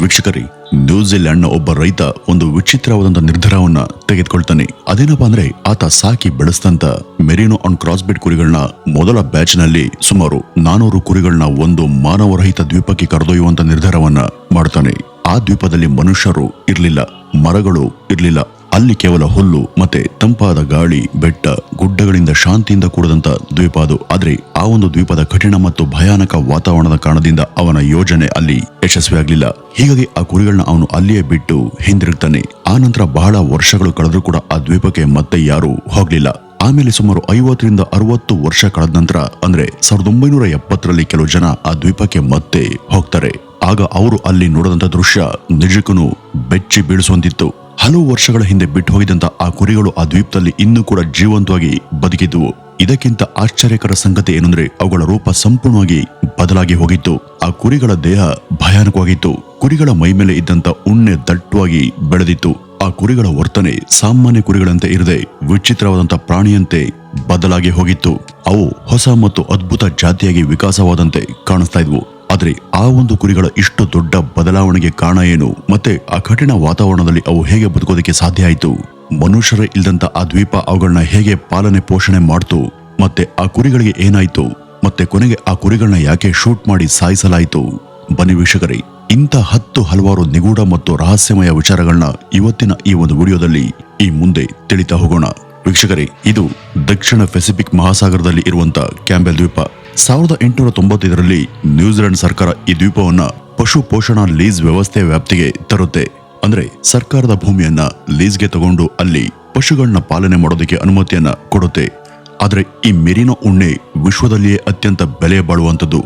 ವೀಕ್ಷಕರೇ ನ್ಯೂಜಿಲೆಂಡ್ನ ಒಬ್ಬ ರೈತ ಒಂದು ವಿಚಿತ್ರವಾದಂತ ನಿರ್ಧಾರವನ್ನ ತೆಗೆದುಕೊಳ್ತಾನೆ. ಅದೇನಪ್ಪ ಅಂದ್ರೆ, ಆತ ಸಾಕಿ ಬೆಳೆಸಿದಂತ ಮೆರಿನೋ ಅಂಡ್ ಕ್ರಾಸ್ಬಿಟ್ ಕುರಿಗಳನ್ನ ಮೊದಲ ಬ್ಯಾಚ್ನಲ್ಲಿ ಸುಮಾರು ನಾನೂರು ಕುರಿಗಳನ್ನ ಒಂದು ಮಾನವರಹಿತ ದ್ವೀಪಕ್ಕೆ ಕರೆದೊಯ್ಯುವಂತ ನಿರ್ಧಾರವನ್ನ ಮಾಡ್ತಾನೆ. ಆ ದ್ವೀಪದಲ್ಲಿ ಮನುಷ್ಯರು ಇರ್ಲಿಲ್ಲ, ಮರಗಳು ಇರ್ಲಿಲ್ಲ ಅಲ್ಲಿ ಕೇವಲ ಹುಲ್ಲು ಮತ್ತೆ ತಂಪಾದ ಗಾಳಿ, ಬೆಟ್ಟ, ಗುಡ್ಡಗಳಿಂದ ಶಾಂತಿಯಿಂದ ಕೂಡದಂತ ದ್ವೀಪ ಅದು ಆದರೆ ಆ ಒಂದು ದ್ವೀಪದ ಕಠಿಣ ಮತ್ತು ಭಯಾನಕ ವಾತಾವರಣದ ಕಾರಣದಿಂದ ಅವನ ಯೋಜನೆ ಅಲ್ಲಿ ಯಶಸ್ವಿಯಾಗಲಿಲ್ಲ. ಹೀಗಾಗಿ ಆ ಕುರಿಗಳನ್ನ ಅವನು ಅಲ್ಲಿಯೇ ಬಿಟ್ಟು ಹಿಂದಿರುಗ್ತಾನೆ. ಆ ನಂತರ ಬಹಳ ವರ್ಷಗಳು ಕಳೆದ್ರೂ ಕೂಡ ಆ ದ್ವೀಪಕ್ಕೆ ಮತ್ತೆ ಯಾರೂ ಹೋಗಲಿಲ್ಲ. ಆಮೇಲೆ ಸುಮಾರು ಐವತ್ತರಿಂದ ಅರವತ್ತು ವರ್ಷ ಕಳೆದ ನಂತರ, ಅಂದ್ರೆ ಸಾವಿರದ ಒಂಬೈನೂರ ಎಪ್ಪತ್ತರಲ್ಲಿ ಕೆಲವು ಜನ ಆ ದ್ವೀಪಕ್ಕೆ ಮತ್ತೆ ಹೋಗ್ತಾರೆ. ಆಗ ಅವರು ಅಲ್ಲಿ ನೋಡಿದಂತ ದೃಶ್ಯ ನಿಜಕ್ಕೂ ಬೆಚ್ಚಿ ಬೀಳಿಸುವಂತಿತ್ತು. ಹಲವು ವರ್ಷಗಳ ಹಿಂದೆ ಬಿಟ್ಟು ಹೋಗಿದಂತ ಆ ಕುರಿಗಳು ಆ ದ್ವೀಪದಲ್ಲಿ ಇನ್ನೂ ಕೂಡ ಜೀವಂತವಾಗಿ ಬದುಕಿದ್ವು. ಇದಕ್ಕಿಂತ ಆಶ್ಚರ್ಯಕರ ಸಂಗತಿ ಏನಂದ್ರೆ ಅವುಗಳ ರೂಪ ಸಂಪೂರ್ಣವಾಗಿ ಬದಲಾಗಿ ಹೋಗಿತ್ತು. ಆ ಕುರಿಗಳ ದೇಹ ಭಯಾನಕವಾಗಿತ್ತು. ಕುರಿಗಳ ಮೈ ಮೇಲೆ ಇದ್ದಂತ ಉಣ್ಣೆ ದಟ್ಟವಾಗಿ ಬೆಳೆದಿತ್ತು. ಆ ಕುರಿಗಳ ವರ್ತನೆ ಸಾಮಾನ್ಯ ಕುರಿಗಳಂತೆ ಇರದೆ ವಿಚಿತ್ರವಾದಂತ ಪ್ರಾಣಿಯಂತೆ ಬದಲಾಗಿ ಹೋಗಿತ್ತು. ಅವು ಹೊಸ ಮತ್ತು ಅದ್ಭುತ ಜಾತಿಯಾಗಿ ವಿಕಾಸವಾದಂತೆ ಕಾಣಿಸ್ತಾ ಇದ್ವು. ಆದ್ರೆ ಆ ಒಂದು ಕುರಿಗಳ ಇಷ್ಟು ದೊಡ್ಡ ಬದಲಾವಣೆಗೆ ಕಾರಣ ಏನು? ಮತ್ತೆ ಆ ಕಠಿಣ ವಾತಾವರಣದಲ್ಲಿ ಅವು ಹೇಗೆ ಬದುಕೋದಕ್ಕೆ ಸಾಧ್ಯ ಆಯಿತು? ಮನುಷ್ಯರೇ ಇಲ್ದಂತ ಆ ದ್ವೀಪ ಅವುಗಳನ್ನ ಹೇಗೆ ಪಾಲನೆ ಪೋಷಣೆ ಮಾಡ್ತು? ಮತ್ತೆ ಆ ಕುರಿಗಳಿಗೆ ಏನಾಯ್ತು? ಮತ್ತೆ ಕೊನೆಗೆ ಆ ಕುರಿಗಳನ್ನ ಯಾಕೆ ಶೂಟ್ ಮಾಡಿ ಸಾಯಿಸಲಾಯಿತು? ಬನ್ನಿ ವೀಕ್ಷಕರೇ, ಇಂಥ ಹತ್ತು ಹಲವಾರು ನಿಗೂಢ ಮತ್ತು ರಹಸ್ಯಮಯ ವಿಚಾರಗಳನ್ನ ಇವತ್ತಿನ ಈ ಒಂದು ವಿಡಿಯೋದಲ್ಲಿ ಈ ಮುಂದೆ ತಿಳಿತಾ ಹೋಗೋಣ. ವೀಕ್ಷಕರೇ, ಇದು ದಕ್ಷಿಣ ಪೆಸಿಫಿಕ್ ಮಹಾಸಾಗರದಲ್ಲಿ ಇರುವಂತ ಕ್ಯಾಂಬೆಲ್ ದ್ವೀಪ. ಸಾವಿರದ ಎಂಟುನೂರ ತೊಂಬತ್ತೈದರಲ್ಲಿ ನ್ಯೂಜಿಲೆಂಡ್ ಸರ್ಕಾರ ಈ ದ್ವೀಪವನ್ನ ಪಶು ಪೋಷಣಾ ಲೀಸ್ ವ್ಯವಸ್ಥೆ ವ್ಯಾಪ್ತಿಗೆ ತರುತ್ತೆ. ಅಂದ್ರೆ ಸರ್ಕಾರದ ಭೂಮಿಯನ್ನ ಲೀಸ್ಗೆ ತಗೊಂಡು ಅಲ್ಲಿ ಪಶುಗಳನ್ನ ಪಾಲನೆ ಮಾಡೋದಕ್ಕೆ ಅನುಮತಿಯನ್ನ ಕೊಡುತ್ತೆ. ಆದರೆ ಈ ಮೆರಿನೋ ಉಣ್ಣೆ ವಿಶ್ವದಲ್ಲಿಯೇ ಅತ್ಯಂತ ಬೆಲೆ ಬಾಳುವಂಥದ್ದು.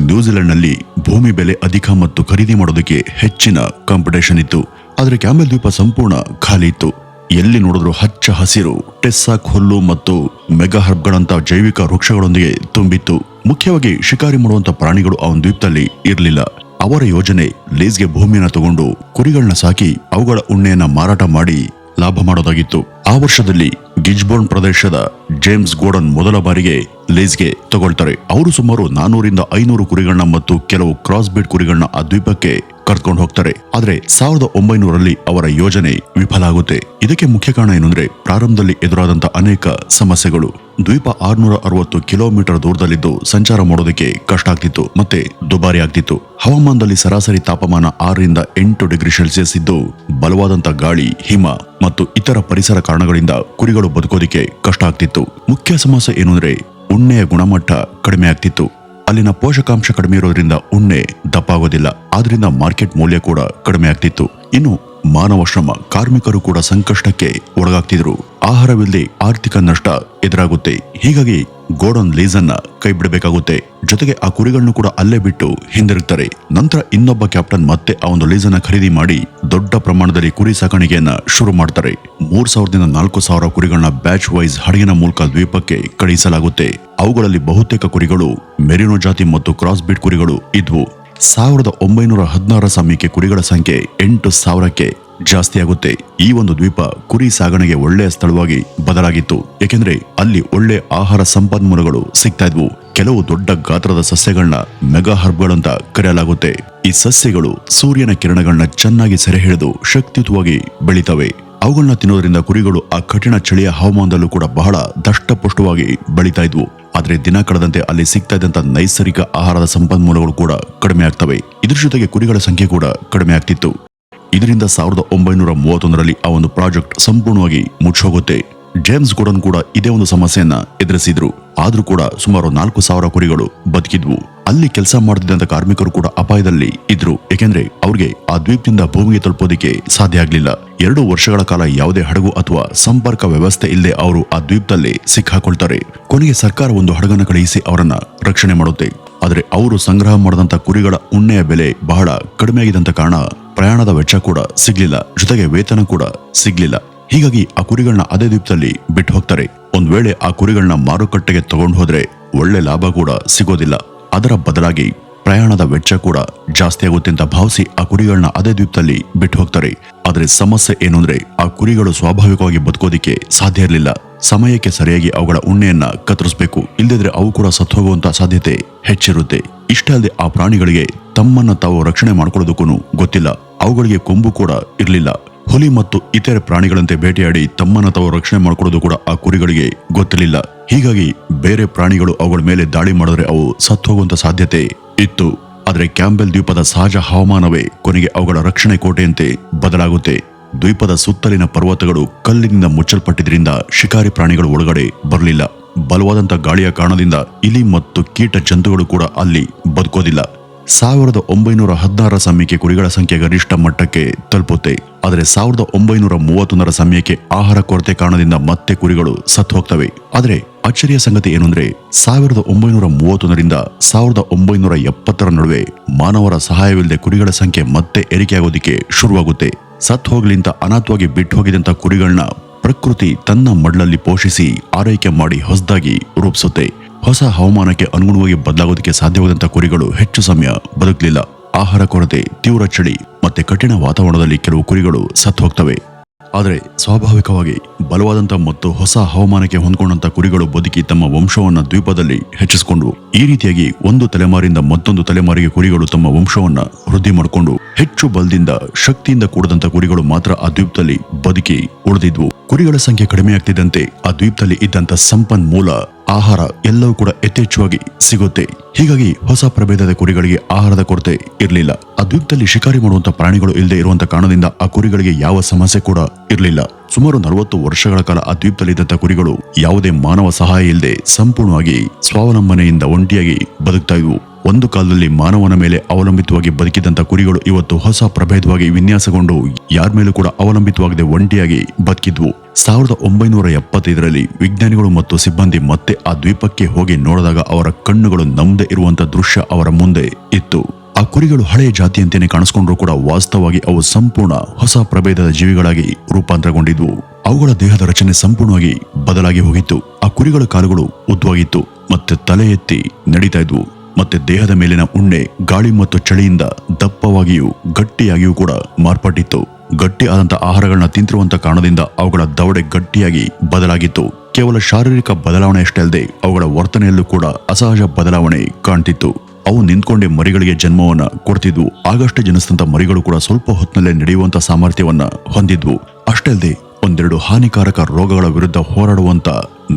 ನ್ಯೂಜಿಲೆಂಡ್ನಲ್ಲಿ ಭೂಮಿ ಬೆಲೆ ಅಧಿಕ ಮತ್ತು ಖರೀದಿ ಮಾಡೋದಕ್ಕೆ ಹೆಚ್ಚಿನ ಕಾಂಪಿಟೇಷನ್ ಇತ್ತು. ಆದರೆ ಕ್ಯಾಮೆಲ್ ದ್ವೀಪ ಸಂಪೂರ್ಣ ಖಾಲಿ ಇತ್ತು. ಎಲ್ಲಿ ನೋಡಿದ್ರು ಹಚ್ಚ ಹಸಿರು ಟೆಸ್ಸಾಕ್ ಹುಲ್ಲು ಮತ್ತು ಮೆಗಾ ಹರ್ಬ್ಗಳಂತ ಜೈವಿಕ ವೃಕ್ಷಗಳೊಂದಿಗೆ ತುಂಬಿತ್ತು. ಮುಖ್ಯವಾಗಿ ಶಿಕಾರಿ ಮಾಡುವಂತ ಪ್ರಾಣಿಗಳು ಅವನ ದ್ವೀಪದಲ್ಲಿ ಇರಲಿಲ್ಲ. ಅವರ ಯೋಜನೆ ಲೀಸ್ಗೆ ಭೂಮಿಯನ್ನು ತಗೊಂಡು ಕುರಿಗಳನ್ನ ಸಾಕಿ ಅವುಗಳ ಉಣ್ಣೆಯನ್ನ ಮಾರಾಟ ಮಾಡಿ ಲಾಭ ಮಾಡೋದಾಗಿತ್ತು. ಆ ವರ್ಷದಲ್ಲಿ ಗಿಜ್ಬೋರ್ನ್ ಪ್ರದೇಶದ ಜೇಮ್ಸ್ ಗೋಡನ್ ಮೊದಲ ಬಾರಿಗೆ ಲೀಸ್ಗೆ ತಗೊಳ್ತಾರೆ. ಅವರು ಸುಮಾರು ನಾನೂರಿಂದ ಐನೂರು ಕುರಿಗಳನ್ನ ಮತ್ತು ಕೆಲವು ಕ್ರಾಸ್ ಬೀಡ್ ಕುರಿಗಳನ್ನ ಆ ದ್ವೀಪಕ್ಕೆ ಕರ್ಕೊಂಡು ಹೋಗ್ತಾರೆ. ಆದ್ರೆ ಸಾವಿರದ ಒಂಬೈನೂರಲ್ಲಿ ಅವರ ಯೋಜನೆ ವಿಫಲ ಆಗುತ್ತೆ. ಇದಕ್ಕೆ ಮುಖ್ಯ ಕಾರಣ ಏನಂದ್ರೆ ಪ್ರಾರಂಭದಲ್ಲಿ ಎದುರಾದಂತ ಅನೇಕ ಸಮಸ್ಯೆಗಳು. ದ್ವೀಪ ಆರ್ನೂರ ಅರವತ್ತು ಕಿಲೋಮೀಟರ್ ದೂರದಲ್ಲಿದ್ದು ಸಂಚಾರ ಮಾಡೋದಕ್ಕೆ ಕಷ್ಟ ಆಗ್ತಿತ್ತು, ಮತ್ತೆ ದುಬಾರಿ ಆಗ್ತಿತ್ತು. ಹವಾಮಾನದಲ್ಲಿ ಸರಾಸರಿ ತಾಪಮಾನ ಆರರಿಂದ ಎಂಟು ಡಿಗ್ರಿ ಸೆಲ್ಸಿಯಸ್ ಇದ್ದು, ಬಲವಾದಂತ ಗಾಳಿ, ಹಿಮ ಮತ್ತು ಇತರ ಪರಿಸರ ಕಾರಣಗಳಿಂದ ಕುರಿಗಳು ಬದುಕೋದಿಕ್ಕೆ ಕಷ್ಟ ಆಗ್ತಿತ್ತು. ಮುಖ್ಯ ಸಮಸ್ಯೆ ಏನು ಅಂದ್ರೆ ಉಣ್ಣೆಯ ಗುಣಮಟ್ಟ ಕಡಿಮೆ ಆಗ್ತಿತ್ತು. ಅಲ್ಲಿನ ಪೋಷಕಾಂಶ ಕಡಿಮೆ ಇರೋದ್ರಿಂದ ಉಣ್ಣೆ ದಪ್ಪಾಗೋದಿಲ್ಲ. ಆದ್ರಿಂದ ಮಾರ್ಕೆಟ್ ಮೌಲ್ಯ ಕೂಡ ಕಡಿಮೆ ಆಗ್ತಿತ್ತು. ಇನ್ನು ಮಾನವ ಶ್ರಮ ಕಾರ್ಮಿಕರು ಕೂಡ ಸಂಕಷ್ಟಕ್ಕೆ ಒಳಗಾಗ್ತಿದ್ರು. ಆಹಾರವಿಲ್ಲದೆ ಆರ್ಥಿಕ ನಷ್ಟ ಎದುರಾಗುತ್ತೆ. ಹೀಗಾಗಿ ಗೋಡನ್ ಲೀಸನ್ನ ಕೈ ಬಿಡಬೇಕಾಗುತ್ತೆ ಜೊತೆಗೆ ಆ ಕುರಿಗಳನ್ನು ಕೂಡ ಅಲ್ಲೇ ಬಿಟ್ಟು ಹಿಂದಿರುತ್ತಾರೆ ನಂತರ ಇನ್ನೊಬ್ಬ ಕ್ಯಾಪ್ಟನ್ ಮತ್ತೆ ಆ ಒಂದು ಲೀಸನ್ನ ಖರೀದಿ ಮಾಡಿ ದೊಡ್ಡ ಪ್ರಮಾಣದಲ್ಲಿ ಕುರಿ ಸಾಕಾಣಿಕೆಯನ್ನ ಶುರು ಮಾಡ್ತಾರೆ. ಮೂರು ಸಾವಿರದಿಂದ ನಾಲ್ಕು ಸಾವಿರ ಕುರಿಗಳನ್ನ ಬ್ಯಾಚ್ ವೈಸ್ ಹಡಗಿನ ಮೂಲಕ ದ್ವೀಪಕ್ಕೆ ಕಳುಹಿಸಲಾಗುತ್ತೆ ಅವುಗಳಲ್ಲಿ ಬಹುತೇಕ ಕುರಿಗಳು ಮೆರಿನೋ ಜಾತಿ ಮತ್ತು ಕ್ರಾಸ್ ಬೀಟ್ ಕುರಿಗಳು ಇದ್ವು. ಸಾವಿರದ ಒಂಬೈನೂರ ಹದಿನಾರರ ಸಮಯಕ್ಕೆ ಕುರಿಗಳ ಸಂಖ್ಯೆ ಎಂಟು ಸಾವಿರಕ್ಕೆ ಜಾಸ್ತಿ ಆಗುತ್ತೆ. ಈ ಒಂದು ದ್ವೀಪ ಕುರಿ ಸಾಗಣೆಗೆ ಒಳ್ಳೆಯ ಸ್ಥಳವಾಗಿ ಬದಲಾಗಿತ್ತು. ಏಕೆಂದ್ರೆ ಅಲ್ಲಿ ಒಳ್ಳೆ ಆಹಾರ ಸಂಪನ್ಮೂಲಗಳು ಸಿಗ್ತಾ ಇದ್ವು. ಕೆಲವು ದೊಡ್ಡ ಗಾತ್ರದ ಸಸ್ಯಗಳನ್ನ ಮೆಗಾ ಹರ್ಬ್ಗಳಂತ ಕರೆಯಲಾಗುತ್ತೆ. ಈ ಸಸ್ಯಗಳು ಸೂರ್ಯನ ಕಿರಣಗಳನ್ನ ಚೆನ್ನಾಗಿ ಸೆರೆ ಹಿಡಿದು ಶಕ್ತಿಯುತವಾಗಿ ಬೆಳಿತವೆ. ಅವುಗಳನ್ನ ತಿನ್ನೋದ್ರಿಂದ ಕುರಿಗಳು ಆ ಕಠಿಣ ಚಳಿಯ ಹವಾಮಾನದಲ್ಲೂ ಕೂಡ ಬಹಳ ದಷ್ಟಪುಷ್ಟವಾಗಿ ಬೆಳೀತಾ ಇದ್ವು. ಆದ್ರೆ ದಿನ ಕಳೆದಂತೆ ಅಲ್ಲಿ ಸಿಗ್ತಾ ಇದ್ದಂತ ನೈಸರ್ಗಿಕ ಆಹಾರದ ಸಂಪನ್ಮೂಲಗಳು ಕೂಡ ಕಡಿಮೆ ಆಗ್ತವೆ. ಇದ್ರ ಜೊತೆಗೆ ಕುರಿಗಳ ಸಂಖ್ಯೆ ಕೂಡ ಕಡಿಮೆ ಆಗ್ತಿತ್ತು. ಇದರಿಂದ ಸಾವಿರದ ಒಂಬೈನೂರ ಮೂವತ್ತೊಂದರಲ್ಲಿ ಆ ಒಂದು ಪ್ರಾಜೆಕ್ಟ್ ಸಂಪೂರ್ಣವಾಗಿ ಮುಚ್ಚೋಗುತ್ತೆ. ಜೇಮ್ಸ್ ಗೋಡನ್ ಕೂಡ ಇದೇ ಒಂದು ಸಮಸ್ಯೆಯನ್ನ ಎದುರಿಸಿದ್ರು. ಆದ್ರೂ ಕೂಡ ಸುಮಾರು ನಾಲ್ಕು ಸಾವಿರ ಕುರಿಗಳು ಬದುಕಿದ್ವು. ಅಲ್ಲಿ ಕೆಲಸ ಮಾಡುತ್ತಿದ್ದಂತ ಕಾರ್ಮಿಕರು ಕೂಡ ಅಪಾಯದಲ್ಲಿ ಇದ್ರು. ಏಕೆಂದ್ರೆ ಅವ್ರಿಗೆ ಆ ದ್ವೀಪದಿಂದ ಭೂಮಿಗೆ ತಲುಪೋದಿಕ್ಕೆ ಸಾಧ್ಯ ಆಗ್ಲಿಲ್ಲ. ಎರಡು ವರ್ಷಗಳ ಕಾಲ ಯಾವುದೇ ಹಡಗು ಅಥವಾ ಸಂಪರ್ಕ ವ್ಯವಸ್ಥೆ ಇಲ್ಲದೆ ಅವರು ಆ ದ್ವೀಪದಲ್ಲಿ ಸಿಕ್ಕಾಕೊಳ್ತಾರೆ. ಕೊನೆಗೆ ಸರ್ಕಾರ ಒಂದು ಹಡಗನ್ನು ಕಳುಹಿಸಿ ಅವರನ್ನ ರಕ್ಷಣೆ ಮಾಡುತ್ತೆ. ಆದರೆ ಅವರು ಸಂಗ್ರಹ ಮಾಡಿದಂತ ಕುರಿಗಳ ಉಣ್ಣೆಯ ಬೆಲೆ ಬಹಳ ಕಡಿಮೆಯಾಗಿದ್ದಂತ ಕಾರಣ ಪ್ರಯಾಣದ ವೆಚ್ಚ ಕೂಡ ಸಿಗ್ಲಿಲ್ಲ, ಜೊತೆಗೆ ವೇತನ ಕೂಡ ಸಿಗ್ಲಿಲ್ಲ. ಹೀಗಾಗಿ ಆ ಕುರಿಗಳನ್ನ ಅದೇ ದ್ವೀಪದಲ್ಲಿ ಬಿಟ್ಟು ಹೋಗ್ತಾರೆ. ಒಂದ್ ವೇಳೆ ಆ ಕುರಿಗಳನ್ನ ಮಾರುಕಟ್ಟೆಗೆ ತಗೊಂಡು ಹೋದ್ರೆ ಒಳ್ಳೆ ಲಾಭ ಕೂಡ ಸಿಗೋದಿಲ್ಲ. ಅದರ ಬದಲಾಗಿ ಪ್ರಯಾಣದ ವೆಚ್ಚ ಕೂಡ ಜಾಸ್ತಿ ಆಗುತ್ತೆ ಅಂತ ಭಾವಿಸಿ ಆ ಕುರಿಗಳನ್ನ ಅದೇ ದ್ವೀಪದಲ್ಲಿ ಬಿಟ್ಟು ಹೋಗ್ತಾರೆ. ಆದ್ರೆ ಸಮಸ್ಯೆ ಏನು ಅಂದ್ರೆ ಆ ಕುರಿಗಳು ಸ್ವಾಭಾವಿಕವಾಗಿ ಬದುಕೋದಿಕ್ಕೆ ಸಾಧ್ಯ ಇರಲಿಲ್ಲ. ಸಮಯಕ್ಕೆ ಸರಿಯಾಗಿ ಅವುಗಳ ಉಣ್ಣೆಯನ್ನ ಕತ್ತರಿಸಬೇಕು. ಇಲ್ಲದಿದ್ರೆ ಅವು ಕೂಡ ಸತ್ತೋಗುವಂತ ಸಾಧ್ಯತೆ ಹೆಚ್ಚಿರುತ್ತೆ. ಇಷ್ಟೇ ಅಲ್ಲದೆ ಆ ಪ್ರಾಣಿಗಳಿಗೆ ತಮ್ಮನ್ನ ತಾವು ರಕ್ಷಣೆ ಮಾಡ್ಕೊಳ್ಳೋದಕ್ಕೂ ಗೊತ್ತಿಲ್ಲ. ಅವುಗಳಿಗೆ ಕೊಂಬು ಕೂಡ ಇರಲಿಲ್ಲ. ಹುಲಿ ಮತ್ತು ಇತರೆ ಪ್ರಾಣಿಗಳಂತೆ ಬೇಟೆಯಾಡಿ ತಮ್ಮನ್ನ ತಾವು ರಕ್ಷಣೆ ಮಾಡ್ಕೊಳ್ಳೋದು ಕೂಡ ಆ ಕುರಿಗಳಿಗೆ ಗೊತ್ತಿರಲಿಲ್ಲ. ಹೀಗಾಗಿ ಬೇರೆ ಪ್ರಾಣಿಗಳು ಅವುಗಳ ಮೇಲೆ ದಾಳಿ ಮಾಡಿದ್ರೆ ಅವು ಸತ್ತು ಹೋಗುವಂತ ಸಾಧ್ಯತೆ ಇತ್ತು. ಆದರೆ ಕ್ಯಾಂಬೆಲ್ ದ್ವೀಪದ ಸಹಜ ಹವಾಮಾನವೇ ಕೊನೆಗೆ ಅವುಗಳ ರಕ್ಷಣೆ ಕೋಟೆಯಂತೆ ಬದಲಾಗುತ್ತೆ. ದ್ವೀಪದ ಸುತ್ತಲಿನ ಪರ್ವತಗಳು ಕಲ್ಲಿನಿಂದ ಮುಚ್ಚಲ್ಪಟ್ಟಿದ್ದರಿಂದ ಶಿಕಾರಿ ಪ್ರಾಣಿಗಳು ಒಳಗಡೆ ಬರಲಿಲ್ಲ. ಬಲವಾದಂಥ ಗಾಳಿಯ ಕಾರಣದಿಂದ ಇಲಿ ಮತ್ತು ಕೀಟ ಜಂತುಗಳು ಕೂಡ ಅಲ್ಲಿ ಬದುಕೋದಿಲ್ಲ. ಸಾವಿರದ ಒಂಬೈನೂರ ಹದಿನಾರರ ಸಮಯಕ್ಕೆ ಕುರಿಗಳ ಸಂಖ್ಯೆ ಗರಿಷ್ಠ ಮಟ್ಟಕ್ಕೆ ತಲುಪುತ್ತೆ. ಆದರೆ ಸಾವಿರದ ಒಂಬೈನೂರ ಮೂವತ್ತೊಂದರ ಸಮಯಕ್ಕೆ ಆಹಾರ ಕೊರತೆ ಕಾರಣದಿಂದ ಮತ್ತೆ ಕುರಿಗಳು ಸತ್ತು ಹೋಗ್ತವೆ. ಆದರೆ ಅಚ್ಚರಿಯ ಸಂಗತಿ ಏನಂದ್ರೆ ಸಾವಿರದ ಒಂಬೈನೂರ ಮೂವತ್ತೊಂದರಿಂದ ಸಾವಿರದ ಒಂಬೈನೂರ ಎಪ್ಪತ್ತರ ನಡುವೆ ಮಾನವರ ಸಹಾಯವಿಲ್ಲದೆ ಕುರಿಗಳ ಸಂಖ್ಯೆ ಮತ್ತೆ ಏರಿಕೆಯಾಗೋದಿಕ್ಕೆ ಶುರುವಾಗುತ್ತೆ. ಸತ್ ಹೋಗ್ಲಿಂತ ಅನಾಥವಾಗಿ ಬಿಟ್ಟು ಹೋಗಿದಂತ ಕುರಿಗಳನ್ನ ಪ್ರಕೃತಿ ತನ್ನ ಮಡ್ಲಲ್ಲಿ ಪೋಷಿಸಿ ಆರೈಕೆ ಮಾಡಿ ಹೊಸದಾಗಿ ರೂಪಿಸುತ್ತೆ. ಹೊಸ ಹವಾಮಾನಕ್ಕೆ ಅನುಗುಣವಾಗಿ ಬದಲಾಗೋದಕ್ಕೆ ಸಾಧ್ಯವಾದಂತ ಕುರಿಗಳು ಹೆಚ್ಚು ಸಮಯ ಬದುಕಲಿಲ್ಲ. ಆಹಾರ ಕೊರತೆ, ತೀವ್ರ ಚಳಿ ಮತ್ತೆ ಕಠಿಣ ವಾತಾವರಣದಲ್ಲಿ ಕೆಲವು ಕುರಿಗಳು ಸತ್ತು ಹೋಗ್ತವೆ. ಆದರೆ ಸ್ವಾಭಾವಿಕವಾಗಿ ಬಲವಾದಂಥ ಮತ್ತು ಹೊಸ ಹವಾಮಾನಕ್ಕೆ ಹೊಂದ್ಕೊಂಡಂಥ ಕುರಿಗಳು ಬದುಕಿ ತಮ್ಮ ವಂಶವನ್ನು ದ್ವೀಪದಲ್ಲಿ ಹೆಚ್ಚಿಸಿಕೊಂಡು, ಈ ರೀತಿಯಾಗಿ ಒಂದು ತಲೆಮಾರಿಂದ ಮತ್ತೊಂದು ತಲೆಮಾರಿಗೆ ಕುರಿಗಳು ತಮ್ಮ ವಂಶವನ್ನು ವೃದ್ಧಿ ಮಾಡಿಕೊಂಡು, ಹೆಚ್ಚು ಬಲದಿಂದ ಶಕ್ತಿಯಿಂದ ಕೂಡದಂತ ಕುರಿಗಳು ಮಾತ್ರ ಆ ದ್ವೀಪದಲ್ಲಿ ಬದುಕಿ ಉಳಿದಿದ್ವು. ಕುರಿಗಳ ಸಂಖ್ಯೆ ಕಡಿಮೆಯಾಗ್ತಿದ್ದಂತೆ ಆ ದ್ವೀಪದಲ್ಲಿ ಇದ್ದಂತ ಸಂಪನ್ಮೂಲ ಆಹಾರ ಎಲ್ಲವೂ ಕೂಡ ಯಥೇಚ್ಛವಾಗಿ ಸಿಗುತ್ತೆ. ಹೀಗಾಗಿ ಹೊಸ ಪ್ರಭೇದದ ಕುರಿಗಳಿಗೆ ಆಹಾರದ ಕೊರತೆ ಇರಲಿಲ್ಲ. ಆ ದ್ವೀಪದಲ್ಲಿ ಶಿಕಾರಿ ಮಾಡುವಂತಹ ಪ್ರಾಣಿಗಳು ಇಲ್ಲದೆ ಇರುವಂತಹ ಕಾರಣದಿಂದ ಆ ಕುರಿಗಳಿಗೆ ಯಾವ ಸಮಸ್ಯೆ ಕೂಡ ಇರಲಿಲ್ಲ. ಸುಮಾರು ನಲವತ್ತು ವರ್ಷಗಳ ಕಾಲ ಆ ದ್ವೀಪದಲ್ಲಿದ್ದಂತ ಕುರಿಗಳು ಯಾವುದೇ ಮಾನವ ಸಹಾಯ ಇಲ್ಲದೆ ಸಂಪೂರ್ಣವಾಗಿ ಸ್ವಾವಲಂಬನೆಯಿಂದ ಒಂಟಿಯಾಗಿ ಬದುಕ್ತಾ ಇದ್ವು. ಒಂದು ಕಾಲದಲ್ಲಿ ಮಾನವನ ಮೇಲೆ ಅವಲಂಬಿತವಾಗಿ ಬದುಕಿದಂತ ಕುರಿಗಳು ಇವತ್ತು ಹೊಸ ಪ್ರಭೇದವಾಗಿ ವಿನ್ಯಾಸಗೊಂಡು ಯಾರ ಮೇಲೂ ಕೂಡ ಅವಲಂಬಿತವಾಗದೆ ಒಂಟಿಯಾಗಿ ಬದುಕಿದ್ವು. ಸಾವಿರದ ಒಂಬೈನೂರ ಎಪ್ಪತ್ತೈದರಲ್ಲಿ ವಿಜ್ಞಾನಿಗಳು ಮತ್ತು ಸಿಬ್ಬಂದಿ ಮತ್ತೆ ಆ ದ್ವೀಪಕ್ಕೆ ಹೋಗಿ ನೋಡಿದಾಗ ಅವರ ಕಣ್ಣುಗಳು ನಮ್ಮದೇ ಇರುವಂತ ದೃಶ್ಯ ಅವರ ಮುಂದೆ ಇತ್ತು. ಆ ಕುರಿಗಳು ಹಳೆಯ ಜಾತಿಯಂತೆಯೇ ಕಾಣಿಸ್ಕೊಂಡ್ರು ಕೂಡ ವಾಸ್ತವವಾಗಿ ಅವು ಸಂಪೂರ್ಣ ಹೊಸ ಪ್ರಭೇದದ ಜೀವಿಗಳಾಗಿ ರೂಪಾಂತರಗೊಂಡಿದ್ವು. ಅವುಗಳ ದೇಹದ ರಚನೆ ಸಂಪೂರ್ಣವಾಗಿ ಬದಲಾಗಿ ಹೋಗಿತ್ತು. ಆ ಕುರಿಗಳ ಕಾಲುಗಳು ಉದ್ದವಾಗಿತ್ತು ಮತ್ತೆ ತಲೆ ಎತ್ತಿ ನಡೀತಾ ಇದ್ವು. ಮತ್ತೆ ದೇಹದ ಮೇಲಿನ ಉಣ್ಣೆ, ಗಾಳಿ ಮತ್ತು ಚಳಿಯಿಂದ ದಪ್ಪವಾಗಿಯೂ ಗಟ್ಟಿಯಾಗಿಯೂ ಕೂಡ ಮಾರ್ಪಟ್ಟಿತ್ತು. ಗಟ್ಟಿ ಆದಂತ ಆಹಾರಗಳನ್ನ ತಿಂತಿರುವಂತ ಕಾರಣದಿಂದ ಅವುಗಳ ದವಡೆ ಗಟ್ಟಿಯಾಗಿ ಬದಲಾಗಿತ್ತು. ಕೇವಲ ಶಾರೀರಿಕ ಬದಲಾವಣೆ ಅಷ್ಟೇ ಅಲ್ಲದೆ ಅವುಗಳ ವರ್ತನೆಯಲ್ಲೂ ಕೂಡ ಅಸಹಜ ಬದಲಾವಣೆ ಕಾಣ್ತಿತ್ತು. ಅವು ನಿಂತ್ಕೊಂಡೆ ಮರಿಗಳಿಗೆ ಜನ್ಮವನ್ನ ಕೊಡ್ತಿದ್ವು. ಆಗಷ್ಟೇ ಜನಿಸಿದಂತ ಮರಿಗಳು ಕೂಡ ಸ್ವಲ್ಪ ಹೊತ್ತಿನಲ್ಲೇ ನಡೆಯುವಂತ ಸಾಮರ್ಥ್ಯವನ್ನ ಹೊಂದಿದ್ವು. ಅಷ್ಟೇ ಅಲ್ಲದೆ ಒಂದೆರಡು ಹಾನಿಕಾರಕ ರೋಗಗಳ ವಿರುದ್ಧ ಹೋರಾಡುವಂತ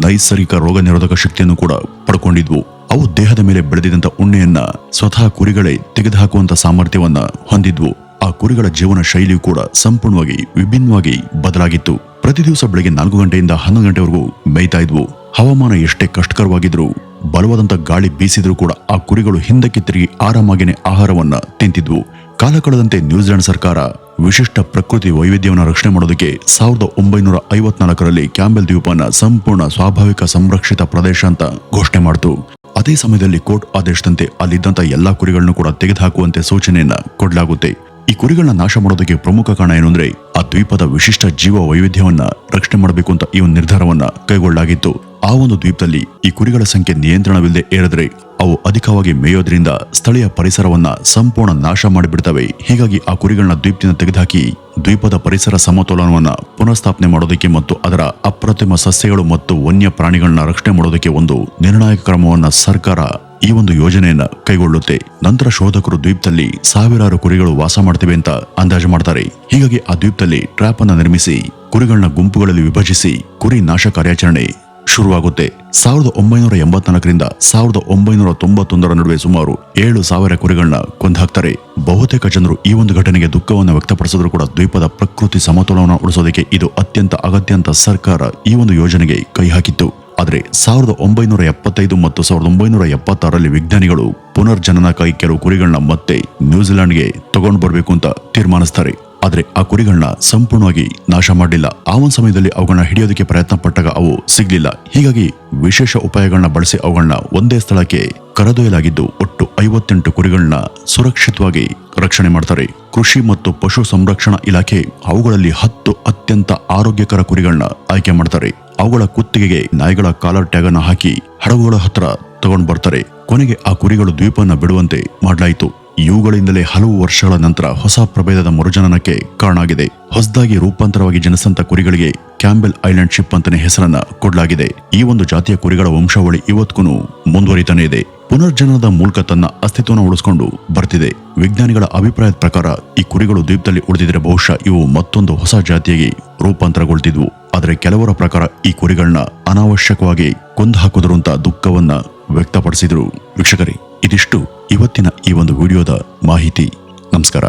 ನೈಸರ್ಗಿಕ ರೋಗ ನಿರೋಧಕ ಶಕ್ತಿಯನ್ನು ಕೂಡ ಪಡ್ಕೊಂಡಿದ್ವು. ಅವು ದೇಹದ ಮೇಲೆ ಬೆಳೆದಿದ್ದಂಥ ಉಣ್ಣೆಯನ್ನ ಸ್ವತಃ ಕುರಿಗಳೇ ತೆಗೆದುಹಾಕುವಂತ ಸಾಮರ್ಥ್ಯವನ್ನ ಹೊಂದಿದ್ವು. ಆ ಕುರಿಗಳ ಜೀವನ ಶೈಲಿಯು ಕೂಡ ಸಂಪೂರ್ಣವಾಗಿ ವಿಭಿನ್ನವಾಗಿ ಬದಲಾಗಿತ್ತು. ಪ್ರತಿ ದಿವಸ ಬೆಳಗ್ಗೆ ನಾಲ್ಕು ಗಂಟೆಯಿಂದ ಹನ್ನೊಂದು ಗಂಟೆವರೆಗೂ ಮೇಯ್ತಾ ಇದ್ವು. ಹವಾಮಾನ ಎಷ್ಟೇ ಕಷ್ಟಕರವಾಗಿದ್ರೂ ಬಲವಾದಂತ ಗಾಳಿ ಬೀಸಿದ್ರೂ ಕೂಡ ಆ ಕುರಿಗಳು ಹಿಂದಕ್ಕೆ ತಿರುಗಿ ಆರಾಮಾಗಿನೇ ಆಹಾರವನ್ನ ತಿಂತಿದ್ವು. ಕಾಲ ಕಳೆದಂತೆ ನ್ಯೂಜಿಲೆಂಡ್ ಸರ್ಕಾರ ವಿಶಿಷ್ಟ ಪ್ರಕೃತಿ ವೈವಿಧ್ಯವನ್ನು ರಕ್ಷಣೆ ಮಾಡೋದಕ್ಕೆ ಸಾವಿರದ ಒಂಬೈನೂರ ಐವತ್ನಾಲ್ಕರಲ್ಲಿ ಕ್ಯಾಂಬೆಲ್ ದ್ವೀಪನ ಸಂಪೂರ್ಣ ಸ್ವಾಭಾವಿಕ ಸಂರಕ್ಷಿತ ಪ್ರದೇಶ ಅಂತ ಘೋಷಣೆ ಮಾಡಿತು. ಅದೇ ಸಮಯದಲ್ಲಿ ಕೋರ್ಟ್ ಆದೇಶದಂತೆ ಅಲ್ಲಿದ್ದಂತ ಎಲ್ಲಾ ಕುರಿಗಳನ್ನು ಕೂಡ ತೆಗೆದುಹಾಕುವಂತೆ ಸೂಚನೆಯನ್ನ ಕೊಡಲಾಗುತ್ತೆ. ಈ ಕುರಿಗಳನ್ನ ನಾಶ ಮಾಡೋದಕ್ಕೆ ಪ್ರಮುಖ ಕಾರಣ ಏನು ಆ ದ್ವೀಪದ ವಿಶಿಷ್ಟ ಜೀವ ವೈವಿಧ್ಯವನ್ನ ರಕ್ಷಣೆ ಮಾಡಬೇಕು ಅಂತ ಈ ಒಂದು ನಿರ್ಧಾರವನ್ನ ಕೈಗೊಳ್ಳಲಾಗಿತ್ತು. ಆ ಒಂದು ದ್ವೀಪದಲ್ಲಿ ಈ ಕುರಿಗಳ ಸಂಖ್ಯೆ ನಿಯಂತ್ರಣವಿಲ್ಲದೆ ಏರಿದ್ರೆ ಅವು ಅಧಿಕವಾಗಿ ಮೇಯೋದ್ರಿಂದ ಸ್ಥಳೀಯ ಪರಿಸರವನ್ನ ಸಂಪೂರ್ಣ ನಾಶ ಮಾಡಿಬಿಡ್ತವೆ. ಹೀಗಾಗಿ ಆ ಕುರಿಗಳನ್ನ ದ್ವೀಪದಿಂದ ತೆಗೆದುಹಾಕಿ ದ್ವೀಪದ ಪರಿಸರ ಸಮತೋಲನವನ್ನ ಪುನಃಸ್ಥಾಪನೆ ಮಾಡೋದಕ್ಕೆ ಮತ್ತು ಅದರ ಅಪ್ರತಿಮ ಸಸ್ಯಗಳು ಮತ್ತು ವನ್ಯ ಪ್ರಾಣಿಗಳನ್ನ ರಕ್ಷಣೆ ಮಾಡೋದಕ್ಕೆ ಒಂದು ನಿರ್ಣಾಯಕ ಕ್ರಮವನ್ನ ಸರ್ಕಾರ ಈ ಒಂದು ಯೋಜನೆಯನ್ನ ಕೈಗೊಳ್ಳುತ್ತೆ. ನಂತರ ಶೋಧಕರು ದ್ವೀಪದಲ್ಲಿ ಸಾವಿರಾರು ಕುರಿಗಳು ವಾಸ ಮಾಡ್ತೇವೆ ಅಂತ ಅಂದಾಜು ಮಾಡ್ತಾರೆ. ಹೀಗಾಗಿ ಆ ದ್ವೀಪದಲ್ಲಿ ಟ್ರ್ಯಾಪ್ ಅನ್ನ ನಿರ್ಮಿಸಿ ಕುರಿಗಳನ್ನ ಗುಂಪುಗಳಲ್ಲಿ ವಿಭಜಿಸಿ ಕುರಿ ನಾಶ ಕಾರ್ಯಾಚರಣೆ ಶುರುವಾಗುತ್ತೆ. ಸಾವಿರದ ಒಂಬೈನೂರ ಎಂಬತ್ನಾಲ್ಕರಿಂದ ಸಾವಿರದ ಒಂಬೈನೂರ ತೊಂಬತ್ತೊಂದರ ನಡುವೆ ಸುಮಾರು ಏಳು ಸಾವಿರ ಕುರಿಗಳನ್ನ ಕೊಂದಾಕ್ತಾರೆ ಬಹುತೇಕ ಜನರು ಈ ಒಂದು ಘಟನೆಗೆ ದುಃಖವನ್ನು ವ್ಯಕ್ತಪಡಿಸಿದ್ರು ಕೂಡ ದ್ವೀಪದ ಪ್ರಕೃತಿ ಸಮತೋಲನ ಉಳಿಸೋದಕ್ಕೆ ಇದು ಅತ್ಯಂತ ಅಗತ್ಯ ಅಂತ ಸರ್ಕಾರ ಈ ಒಂದು ಯೋಜನೆಗೆ ಕೈ ಹಾಕಿತ್ತು. ಆದರೆ ಸಾವಿರದ ಒಂಬೈನೂರ ಎಪ್ಪತ್ತೈದು ಮತ್ತು ಸಾವಿರದ ಒಂಬೈನೂರ ಎಪ್ಪತ್ತಾರರಲ್ಲಿ ವಿಜ್ಞಾನಿಗಳು ಪುನರ್ಜನನಕ್ಕಾಗಿ ಕೆಲವು ಕುರಿಗಳನ್ನ ಮತ್ತೆ ನ್ಯೂಜಿಲೆಂಡ್ಗೆ ತಗೊಂಡು ಬರಬೇಕು ಅಂತ ತೀರ್ಮಾನಿಸ್ತಾರೆ. ಆದ್ರೆ ಆ ಕುರಿಗಳನ್ನ ಸಂಪೂರ್ಣವಾಗಿ ನಾಶ ಮಾಡಲಿಲ್ಲ. ಆ ಒಂದು ಸಮಯದಲ್ಲಿ ಅವುಗಳನ್ನ ಹಿಡಿಯೋದಕ್ಕೆ ಪ್ರಯತ್ನ ಪಟ್ಟಾಗ ಅವು ಸಿಗಲಿಲ್ಲ. ಹೀಗಾಗಿ ವಿಶೇಷ ಉಪಾಯಗಳನ್ನ ಬಳಸಿ ಅವುಗಳನ್ನ ಒಂದೇ ಸ್ಥಳಕ್ಕೆ ಕರೆದೊಯ್ಯಲಾಗಿದ್ದು ಒಟ್ಟು ಐವತ್ತೆಂಟು ಕುರಿಗಳನ್ನ ಸುರಕ್ಷಿತವಾಗಿ ರಕ್ಷಣೆ ಮಾಡ್ತಾರೆ. ಕೃಷಿ ಮತ್ತು ಪಶು ಸಂರಕ್ಷಣಾ ಇಲಾಖೆ ಅವುಗಳಲ್ಲಿ ಹತ್ತು ಅತ್ಯಂತ ಆರೋಗ್ಯಕರ ಕುರಿಗಳನ್ನ ಆಯ್ಕೆ ಮಾಡ್ತಾರೆ. ಅವುಗಳ ಕುತ್ತಿಗೆಗೆ ನಾಯಿಗಳ ಕಾಲರ್ ಟ್ಯಾಗ್ ಅನ್ನ ಹಾಕಿ ಹಡಗುಗಳ ಹತ್ರ ತಗೊಂಡು ಬರ್ತಾರೆ ಕೊನೆಗೆ ಆ ಕುರಿಗಳು ದ್ವೀಪನ ಬಿಡುವಂತೆ ಮಾಡಲಾಯಿತು. ಇವುಗಳಿಂದಲೇ ಹಲವು ವರ್ಷಗಳ ನಂತರ ಹೊಸ ಪ್ರಭೇದದ ಮರುಜನನಕ್ಕೆ ಕಾರಣ ಆಗಿದೆ ಹೊಸದಾಗಿ ರೂಪಾಂತರವಾಗಿ ಜನಸಂತ ಕುರಿಗಳಿಗೆ ಕ್ಯಾಂಬೆಲ್ ಐಲ್ಯಾಂಡ್ ಶಿಪ್ ಅಂತಾನೆ ಹೆಸರನ್ನ ಕೊಡಲಾಗಿದೆ. ಈ ಒಂದು ಜಾತಿಯ ಕುರಿಗಳ ವಂಶಾವಳಿ ಇವತ್ತಿಗೂ ಮುಂದುವರಿತಾನೆ ಇದೆ. ಪುನರ್ಜನನದ ಮೂಲಕ ತನ್ನ ಅಸ್ತಿತ್ವವನ್ನು ಉಳಿಸಿಕೊಂಡು ಬರ್ತಿದೆ. ವಿಜ್ಞಾನಿಗಳ ಅಭಿಪ್ರಾಯದ ಪ್ರಕಾರ ಈ ಕುರಿಗಳು ದ್ವೀಪದಲ್ಲಿ ಉಳಿದಿದ್ರೆ ಬಹುಶಃ ಇವು ಮತ್ತೊಂದು ಹೊಸ ಜಾತಿಯಾಗಿ ರೂಪಾಂತರಗೊಳ್ತಿದ್ವು. ಆದರೆ ಕೆಲವರ ಪ್ರಕಾರ ಈ ಕುರಿಗಳನ್ನ ಅನಾವಶ್ಯಕವಾಗಿ ಕೊಂದು ಹಾಕಿದ್ರು ಅಂತ ದುಃಖವನ್ನ ವ್ಯಕ್ತಪಡಿಸಿದ್ರು. ವೀಕ್ಷಕರೇ ಇದಿಷ್ಟು ಇವತ್ತಿನ ಈ ಒಂದು ವಿಡಿಯೋದ ಮಾಹಿತಿ. ನಮಸ್ಕಾರ.